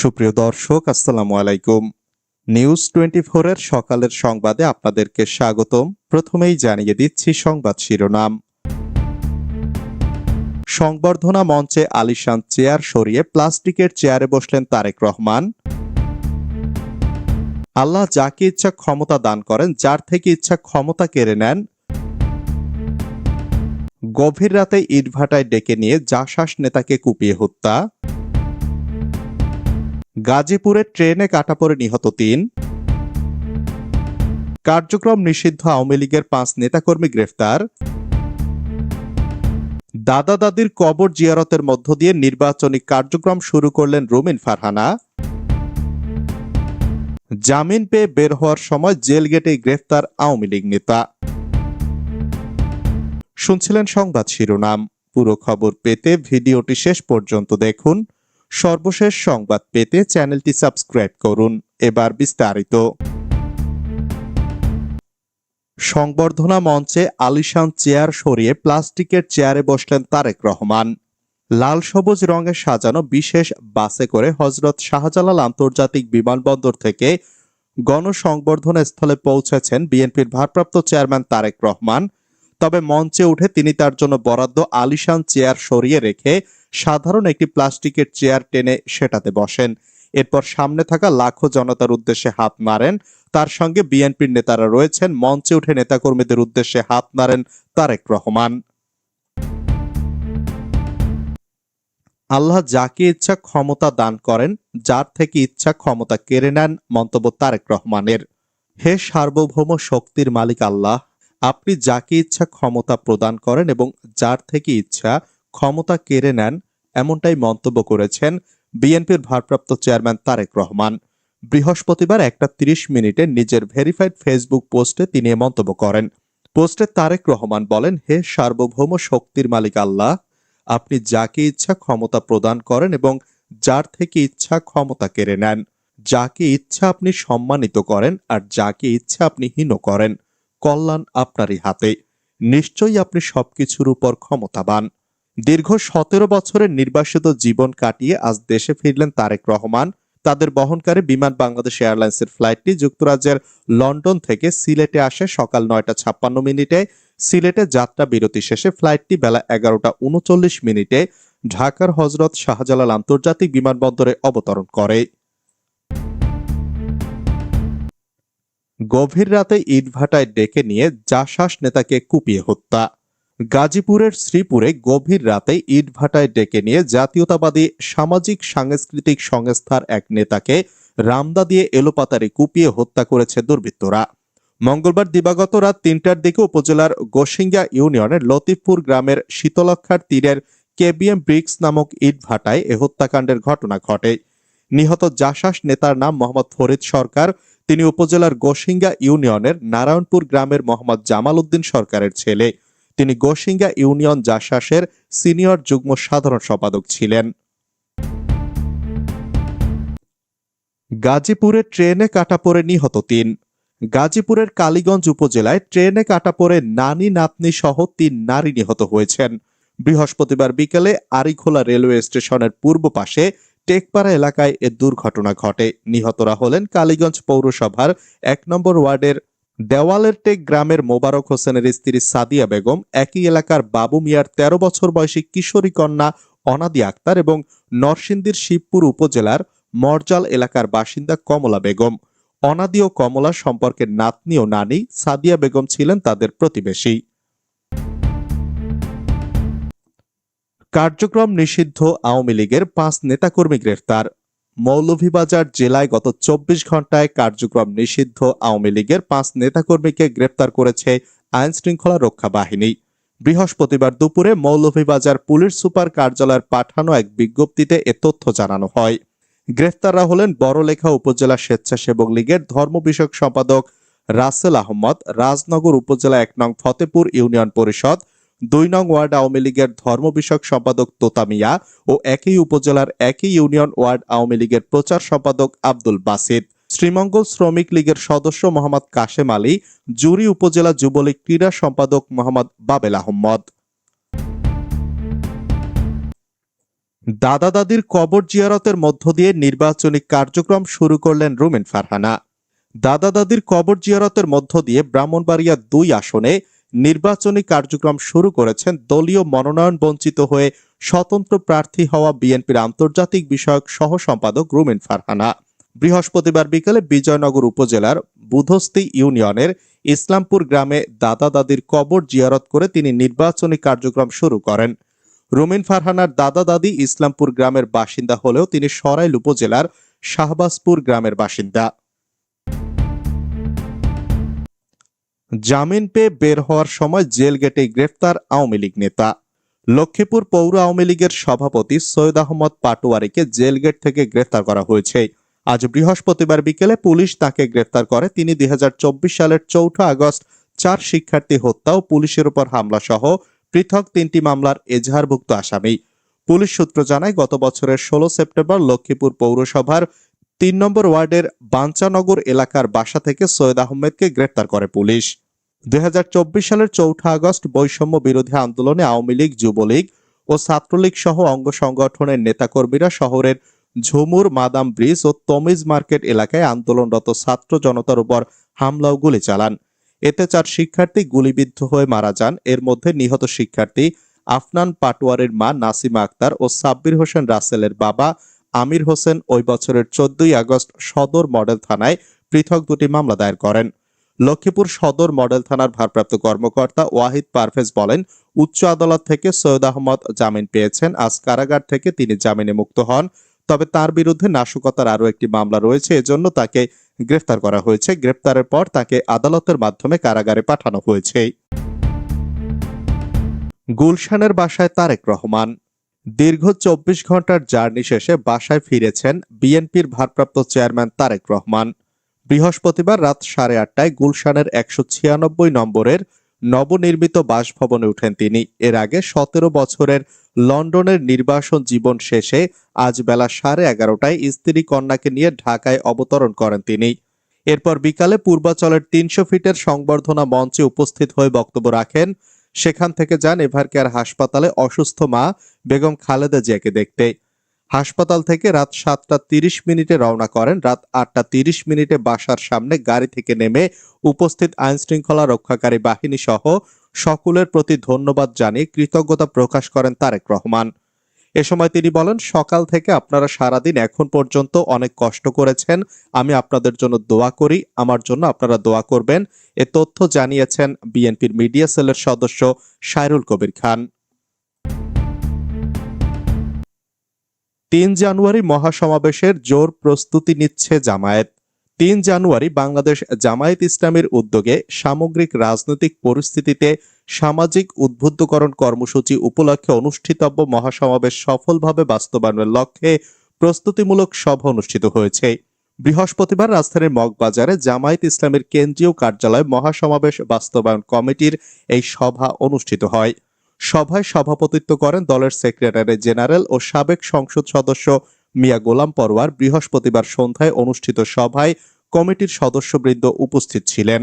সুপ্রিয় দর্শক, আসসালামু আলাইকুম। নিউজ টোয়েন্টি এর সকালের সংবাদে আপনাদেরকে স্বাগতম। প্রথমেই জানিয়ে দিচ্ছি সংবাদ শিরোনাম। সংবর্ধনা মঞ্চে আলিশান চেয়ার সরিয়ে প্লাস্টিকের চেয়ারে বসলেন তারেক রহমান। আল্লাহ যাকে ইচ্ছা ক্ষমতা দান করেন, যার থেকে ইচ্ছা ক্ষমতা কেড়ে নেন। গভীর রাতে ইটভাটায় ডেকে নিয়ে জাসাস নেতাকে কুপিয়ে হত্যা। গাজীপুরে ট্রেনে কাটা পড়ে নিহত তিন। কার্যক্রম নিষিদ্ধ আওয়ামী লীগের পাঁচ নেতাকর্মী গ্রেফতার। দাদা দাদির কবর জিয়ারতের মধ্য দিয়ে নির্বাচনী কার্যক্রম শুরু করলেন রুমিন ফারহানা। জামিন পেয়ে বের হওয়ার সময় জেল গেটে গ্রেফতার আওয়ামী লীগ নেতা। শুনছিলেন সংবাদ শিরোনাম। পুরো খবর পেতে ভিডিওটি শেষ পর্যন্ত দেখুন। সর্বশেষ সংবাদ পেতে চ্যানেলটি সাবস্ক্রাইব করুন। এবার বিস্তারিত। সংবর্ধনা মঞ্চে আলিশান চেয়ার সরিয়ে প্লাস্টিকের চেয়ারে বসলেন তারেক রহমান। লাল সবুজ রঙে সাজানো বিশেষ বাসে করে হজরত শাহজালাল আন্তর্জাতিক বিমানবন্দর থেকে গণসংবর্ধনা স্থলে পৌঁছেছেন বিএনপির ভারপ্রাপ্ত চেয়ারম্যান তারেক রহমান। তবে মঞ্চে উঠে তিনি তার জন্য বরাদ্দ আলিশান চেয়ার সরিয়ে রেখে সাধারণ একটি প্লাস্টিকের চেয়ার টেনে সেটাতে বসেন। এরপর সামনে থাকা লাখো জনতার উদ্দেশ্যে হাত মারেন তার সঙ্গে বিএনপির নেতারা রয়েছেন। মঞ্চে উঠে নেতাকর্মীদের উদ্দেশ্যে হাত মারেন তারেক রহমান। আল্লাহ যাকে ইচ্ছা ক্ষমতা দান করেন, যার থেকে ইচ্ছা ক্ষমতা কেড়ে নেন মন্তব্য তারেক রহমানের। হে সার্বভৌম শক্তির মালিক আল্লাহ, আপনি যাকে ইচ্ছা ক্ষমতা প্রদান করেন এবং যার থেকে ইচ্ছা ক্ষমতা কেড়ে নেন এমনটাই মন্তব্য করেছেন বিএনপির ভারপ্রাপ্ত চেয়ারম্যান তারেক রহমান। বৃহস্পতিবার একটা তিরিশ মিনিটে নিজের ভেরিফাইড ফেসবুক পোস্টে তিনি মন্তব্য করেন। পোস্টে তারেক রহমান বলেন, হে সার্বভৌম শক্তির মালিক আল্লাহ, আপনি যাকে ইচ্ছা ক্ষমতা প্রদান করেন এবং যার থেকে ইচ্ছা ক্ষমতা কেড়ে নেন। যাকে ইচ্ছা আপনি সম্মানিত করেন আর যাকে ইচ্ছা আপনি হীন করেন। কল্যাণ আপনারই হাতে। নিশ্চয়ই আপনি সবকিছুর উপর ক্ষমতাবান। দীর্ঘ সতেরো বছরের নির্বাসিত জীবন কাটিয়ে আজ দেশে ফিরলেন তারেক রহমান। তাদের বহনকারী বিমান বাংলাদেশ এয়ারলাইন্সের ফ্লাইটটি যুক্তরাজ্যের লন্ডন থেকে সিলেটে আসে সকাল নয়টা ছাপ্পান্ন মিনিটে। সিলেটে যাত্রা বিরতি শেষে ফ্লাইটটি বেলা এগারোটা উনচল্লিশ মিনিটে ঢাকার হজরত শাহজালাল আন্তর্জাতিক বিমানবন্দরে অবতরণ করে। গভীর রাতে ইটভাটায় ডেকে নিয়ে জাসাস নেতাকে কুপিয়ে হত্যা। গাজীপুরের শ্রীপুরে গভীর রাতে ইটভাটায় ডেকে নিয়ে জাতীয়তাবাদী সামাজিক সাংস্কৃতিক সংস্থার এক নেতাকে রামদা দিয়ে এলোপাতারি কুপিয়ে হত্যা করেছে দুর্বৃত্তরা। মঙ্গলবার দিবাগত রাত তিনটার দিকে উপজেলার গোসিঙ্গা ইউনিয়নের লতিফপুর গ্রামের শীতলক্ষার তীরের কেবিএম ব্রিক্স নামক ইটভাটায় এ হত্যাকাণ্ডের ঘটনা ঘটে। নিহত জাসাস নেতার নাম মোহাম্মদ ফরিদ সরকার, তিনি উপজেলার গোসিঙ্গা ইউনিয়নের নারায়ণপুর গ্রামের মোহাম্মদ জামাল উদ্দিন সরকারের ছেলে। তিনি গোসিঙ্গা ইউনিয়ন জাসাসের সিনিয়র যুগ্ম সাধারণ সম্পাদক ছিলেন। গাজীপুরে ট্রেনে কাটা পড়ে নিহত তিন। গাজীপুরের কালীগঞ্জ উপজেলায় ট্রেনে কাটা পড়ে নানি, নাতনি সহ তিন নারী নিহত হয়েছেন। বৃহস্পতিবার বিকেলে আরিখোলা রেলওয়ে স্টেশনের পূর্ব পাশে টেকপাড়া এলাকায় এ দুর্ঘটনা ঘটে। নিহতরা হলেন কালীগঞ্জ পৌরসভার এক নম্বর ওয়ার্ডের দেওয়ালের টেক গ্রামের মোবারক হোসেনের স্ত্রী সাদিয়া বেগম একই এলাকার বাবু মিয়ার ১৩ বছর বয়সী কিশোরী কন্যা অনাদি আক্তার এবং নরসিংদীর শিবপুর উপজেলার মরজাল এলাকার বাসিন্দা কমলা বেগম। অনাদি ও কমলা সম্পর্কের নাতনি ও নানি সাদিয়া বেগম ছিলেন তাদের প্রতিবেশী। কার্যক্রম নিষিদ্ধ আওয়ামী লীগের পাঁচ নেতাকর্মী গ্রেফতার। মৌলভীবাজার জেলায় গত চব্বিশ ঘন্টায় কার্যক্রম নিষিদ্ধ। আওয়ামী লীগের পাঁচ নেতাকর্মীকে গ্রেপ্তার করেছে আইন শৃঙ্খলা রক্ষা বাহিনী। বৃহস্পতিবার দুপুরে মৌলভীবাজার পুলিশ সুপার কার্যালয়ের পাঠানো এক বিজ্ঞপ্তিতে এ তথ্য জানানো হয়। গ্রেফতাররা হলেন বড়লেখা উপজেলা স্বেচ্ছাসেবক লীগের ধর্ম বিষয়ক সম্পাদক রাসেল আহমদ, রাজনগর উপজেলা এক নং ফতেপুর ইউনিয়ন পরিষদ দুই নং ওয়ার্ড আওয়ামী লীগের ধর্ম বিষয়ক সম্পাদক তোতামিয়া ও একই উপজেলার একই ইউনিয়ন ওয়ার্ড আওয়ামী লীগের প্রচার সম্পাদক আব্দুল বাসিদ। শ্রীমঙ্গল শ্রমিক লীগের সদস্য মোহাম্মদ কাশেম আলী, জুরি উপজেলা যুবলীগ ক্রীড়া সম্পাদক মোহাম্মদ বাবেল আহমদ। দাদা দাদির কবর জিয়ারতের মধ্য দিয়ে নির্বাচনী কার্যক্রম শুরু করলেন রুমিন ফারহানা। দাদা দাদির কবর জিয়ারতের মধ্য দিয়ে ব্রাহ্মণবাড়িয়া দুই আসনে নির্বাচনী কার্যক্রম শুরু করেছেন দলীয় মনোনয়ন বঞ্চিত হয়ে স্বতন্ত্র প্রার্থী হওয়া বিএনপির আন্তর্জাতিক বিষয়ক সহ সম্পাদক রুমিন ফারহানা। বৃহস্পতিবার বিকেলে বিজয়নগর উপজেলার বুধস্তি ইউনিয়নের ইসলামপুর গ্রামে দাদা দাদির কবর জিয়ারত করে তিনি নির্বাচনী কার্যক্রম শুরু করেন। রুমিন ফারহানার দাদা দাদি ইসলামপুর গ্রামের বাসিন্দা হলেও তিনি সরাইল উপজেলার শাহবাজপুর গ্রামের বাসিন্দা। জামিন পেয়ে বের হওয়ার সময় জেল গেটে গ্রেফতার আওয়ামী লীগ নেতা। লক্ষ্মীপুর পৌর আওয়ামী লীগের সভাপতি সৈয়দ আহমদ পাটোয়ারিকে জেল গেট থেকে গ্রেফতার করা হয়েছে। আজ বৃহস্পতিবার বিকেলে পুলিশ তাকে গ্রেফতার করে। তিনি দুই হাজার চব্বিশ সালের চৌঠা আগস্ট চার শিক্ষার্থী হত্যা ও পুলিশের উপর হামলা সহ পৃথক তিনটি মামলার এজাহারভুক্ত আসামি। পুলিশ সূত্র জানায়, গত বছরের ষোলো সেপ্টেম্বর লক্ষ্মীপুর পৌরসভার তিন নম্বর ওয়ার্ডের বাঞ্চানগর এলাকার বাসা থেকে সৈয়দ আহমেদকে গ্রেফতার করে পুলিশ। দুই সালের চৌঠা আগস্ট বৈষম্য বিরোধী আন্দোলনে আওয়ামী লীগ, যুবলীগ ও ছাত্রলীগ সহ অঙ্গ সংগঠনের নেতাকর্মীরা শহরের ঝুমুর মাদাম ব্রিজ ও তমিজ মার্কেট এলাকায় আন্দোলনরত ছাত্র জনতার উপর হামলা ও গুলি চালান। এতে চার শিক্ষার্থী গুলিবিদ্ধ হয়ে মারা যান। এর মধ্যে নিহত শিক্ষার্থী আফনান পাটোয়ারের মা নাসিমা আক্তার ও সাব্বির হোসেন রাসেলের বাবা আমির হোসেন ওই বছরের চোদ্দই আগস্ট সদর মডেল থানায় পৃথক দুটি মামলা দায়ের করেন। লক্ষ্মীপুর সদর মডেল থানার ভারপ্রাপ্ত কর্মকর্তা ওয়াহিদ পারভেজ বলেন, উচ্চ আদালত থেকে সৈয়দ আহমদ জামিন পেয়েছেন, আজ কারাগার থেকে তিনি জামিনে মুক্ত হন। তবে তার বিরুদ্ধে নাশকতার আরও একটি মামলা রয়েছে, এজন্য তাকে গ্রেফতার করা হয়েছে। গ্রেফতারের পর তাকে আদালতের মাধ্যমে কারাগারে পাঠানো হয়েছে। গুলশানের বাসায় তারেক রহমান। দীর্ঘ চব্বিশ ঘণ্টার জার্নি শেষে বাসায় ফিরেছেন বিএনপির ভারপ্রাপ্ত চেয়ারম্যান তারেক রহমান। বৃহস্পতিবার রাত সাড়ে আটটায় গুলশানের একশো ছিয়ানব্বই নম্বরের নবনির্মিত বাসভবনে উঠেন তিনি। এর আগে সতেরো বছরের লন্ডনের নির্বাসন জীবন শেষে আজ বেলা সাড়ে এগারোটায় স্ত্রী কন্যাকে নিয়ে ঢাকায় অবতরণ করেন তিনি। এরপর বিকালে পূর্বাচলের তিনশো ফিটের সংবর্ধনা মঞ্চে উপস্থিত হয়ে বক্তব্য রাখেন সেখান থেকে যান এভারকেয়ার হাসপাতালে অসুস্থ মা বেগম খালেদা জিয়াকে দেখতে। হাসপাতাল থেকে রাত সাতটা তিরিশ মিনিটে রওনা করেন। রাত আটটা তিরিশ মিনিটে বাসার সামনে গাড়ি থেকে নেমে উপস্থিত আইনশৃঙ্খলা রক্ষাকারী বাহিনী সহ সকলের প্রতি ধন্যবাদ জানিয়ে কৃতজ্ঞতা প্রকাশ করেন তারেক রহমান। এ সময় তিনি বলেন, সকাল থেকে আপনারা সারাদিন এখন পর্যন্ত অনেক কষ্ট করেছেন। আমি আপনাদের জন্য দোয়া করি। আমার জন্য আপনারা দোয়া করবেন। এ তথ্য জানিয়েছেন বিএনপির মিডিয়া সেলের সদস্য সাইরুল কবির খান। তিন জানুয়ারি মহাসমাবেশের জোর প্রস্তুতি নিচ্ছে জামায়াত। তিন জানুয়ারি বাংলাদেশ জামায়াত ইসলামের উদ্যোগে সামগ্রিক রাজনৈতিক পরিস্থিতিতে সামাজিক উদ্বুদ্ধকরণ কর্মসূচি উপলক্ষে অনুষ্ঠিতব্য মহাসমাবেশ সফলভাবে বাস্তবায়নের লক্ষ্যে প্রস্তুতিমূলক সভা অনুষ্ঠিত হয়েছে। বৃহস্পতিবার রাজধানীর মগবাজারে জামায়াত ইসলামের কেন্দ্রীয় কার্যালয়ে মহাসমাবেশ বাস্তবায়ন কমিটির এই সভা অনুষ্ঠিত হয়। সভায় সভাপতিত্ব করেন দলের সেক্রেটারি জেনারেল ও সাবেক সংসদ সদস্য মিয়া গোলাম পরওয়ার বৃহস্পতিবার সন্ধ্যায় অনুষ্ঠিত সভায় কমিটির সদস্যবৃন্দ উপস্থিত ছিলেন।